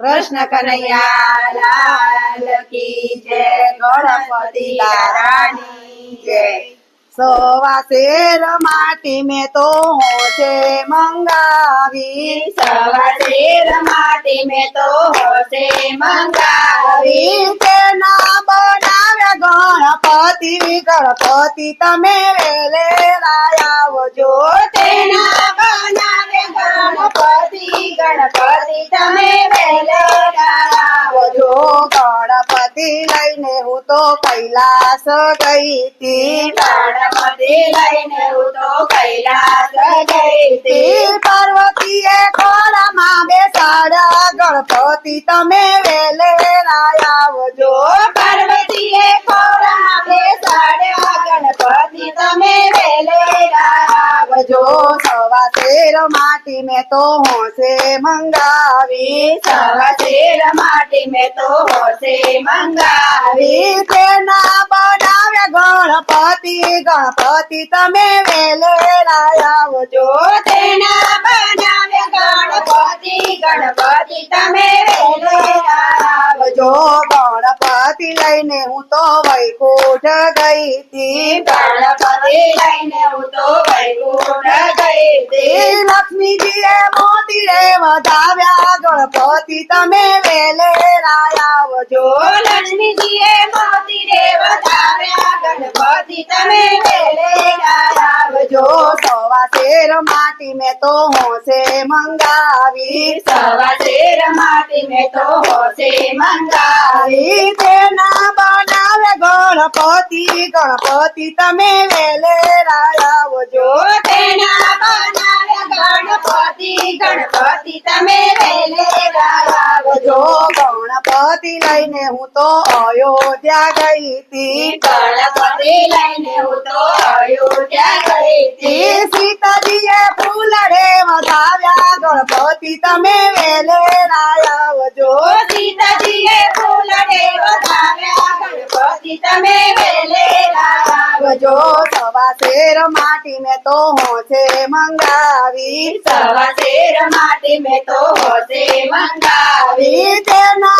કૃષ્ણ કનૈયા લાલ કી જય ગણપતિ રાણી જય. સોવા શેર માટી મેં તો હોશે મંગાવી. સવા શેર માટી મેં તો હોશે મંગાવી. તેના બનાવ્યા ગણપતિ ગણપતિ તમે વેલે આવજો. તેના બનાવે ગણપતિ ગણપતિ તમે વેલે આવજો. ગણપતિ લઈને હું તો કૈલાસ ગઈ હતી ગણપતિ લઈને હું તો કૈલાસ ગઈ હતી તી પાર્વતીએ ખોળામાં બેસાડ્યા ગણપતિ તમે વેલે આવજો. પાર્વતીએ ખોળામાં બેસાડ્યા ગણપતિ તમે વહેલે આવજો સવા તેર માટી મેં તો હોશે મંગાવી. સવા તેર માટી મેં તો હોશે મંગાવી. તેના બનાવે ગણપતિ ગણપતિ તમે વેલે આવજો. તેના બનાવે ગણપતિ ગણપતિ તમે વેલે આવજો. ગણપતિ લઈને હું તો વૈકુંઠ ગઈ હતી. ગણપતિ લઈને હું તો લક્ષ્મીજીએ મોતી રે વધાવ્યા ગણપતિ તમે વેલે આવજો લક્ષ્મીજીએ મોતી રે વધાવ્યા ગણપતિ તમે વહેલે આવજો સવા શેર માટી મેં તો હોશે મંગાવી સવા શેર માટી મેં તો હોશે મંગાવી આવી તેના બનાવે ગણપતિ ગણપતિ તમે વેલે આવજો તેના ગણપતિ લઈને હું તો અયોધ્યા ગઈ હતી. ગણપતિ લઈને હું તો અયોધ્યા ગઈ હતી. સીતાજીએ ફૂલ રે વધાવ્યા. ગણપતિ તમે વેલે આવજો સીતાજીએ ફૂલ રે વધાવ્યા. ગણપતિ તમે વેલે આવજો સવા શેર માટી મેં તો હોશે મંગાવી. સવા શેર માટી મેં તો હોશે મંગાવી. તેના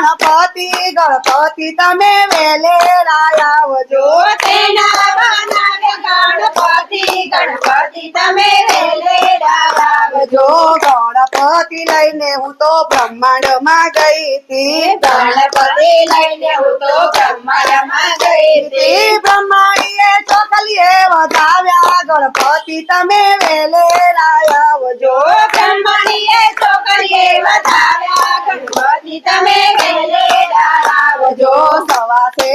ગણપતિ ગણપતિ તમે વેલે આવજો તેના બનાવે ગણપતિ ગણપતિ તમે વહેલે આવજો ગણપતિ લઈને હું તો બ્રહ્માંડ માં ગઈ હતી ગણપતિ લઈને હું તો બ્રહ્માંડમાં ગઈ હતી તી બ્રહ્માણીએ ચોકલીએ વધાવ્યા ગણપતિ તમે વેલે આવજો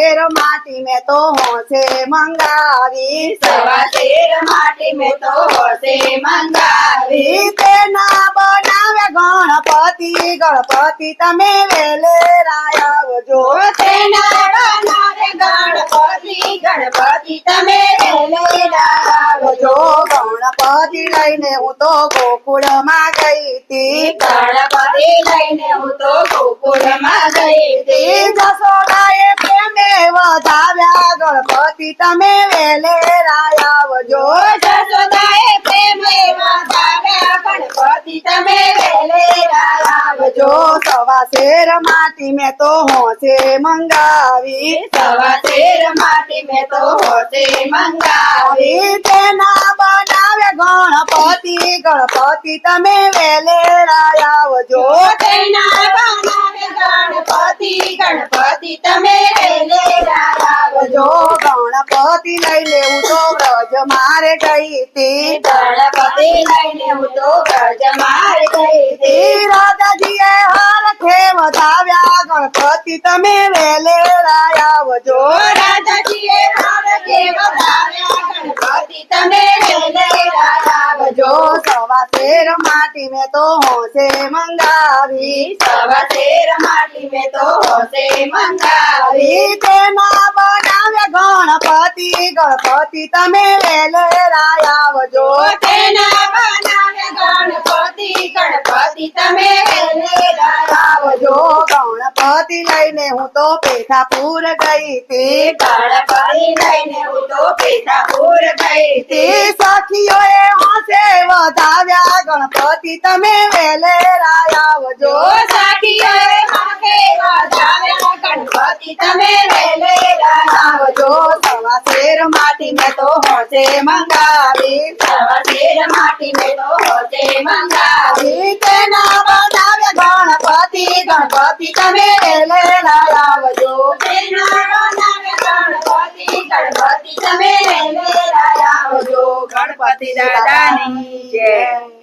શેર માટી મેં તો હોશે મંગાવી. સવા તેર માટી મેં તો હોશે મંગાવી. તેના બનાવે ગણપતિ ગણપતિ તમે વેલે આવજો. તેના બનાવે ગણપતિ ગણપતિ તમે વેલે આવજો. ગણપતિ લઈને હું તો ગોકુળમાં ગઈ હતી. ગણપતિ તમે વેલે આવજો જશોદાએ પ્રેમે વધાવ્યા ગણપતિ તમે વહેલે આવજો સવા શેર માટી મેં તો હોશે મંગાવી સવા શેર માટી મેં તો હોશે મંગાવી આવી તેના બનાવે ગણપતિ ગણપતિ તમે વેલે આવજો તેના ગણપતિ લઈને હું તો બ્રજ મારે ગઈ હતી ગણપતિ લઈને હું તો બ્રજમાર ગઈ હતી ઈ રાધાજીએ હરખે વધાવ્યા ગણપતિ તમે વેલે આવજો રાધાજીએ હારકે વધાવ્યા ગણપતિ તમે વહેલે આવજો સવા શેર માટી મેં તો હોશે મંગાવી સવા શેર માટી મેં તો હોશે મંગાવી ઈ તેના બનાવે ગણપતિ ગણપતિ તમે વેલે આવજો. તેના બનાવે ગણપતિ ગણપતિ તમે વેલેરા આવજો. ગણપતિ લઈને હું તો પેઠાપુર ગઈ હતી. ગણપતિ લઈને હું તો પેઠાપુર ગઈ તે હતી સખીઓએ હોંશે વધાવ્યા ગણપતિ તમે વેલેરા આવજો જો સાખીઓએ માથે વધાવ્યા ગણપતિ તમે વેલેરા આવજો સવા શેર માટી મેં તો હોંશે મંગાવી સવા શેર માટી મેં તો હોતે મંગાવી તેના બનાવ્યા I need you.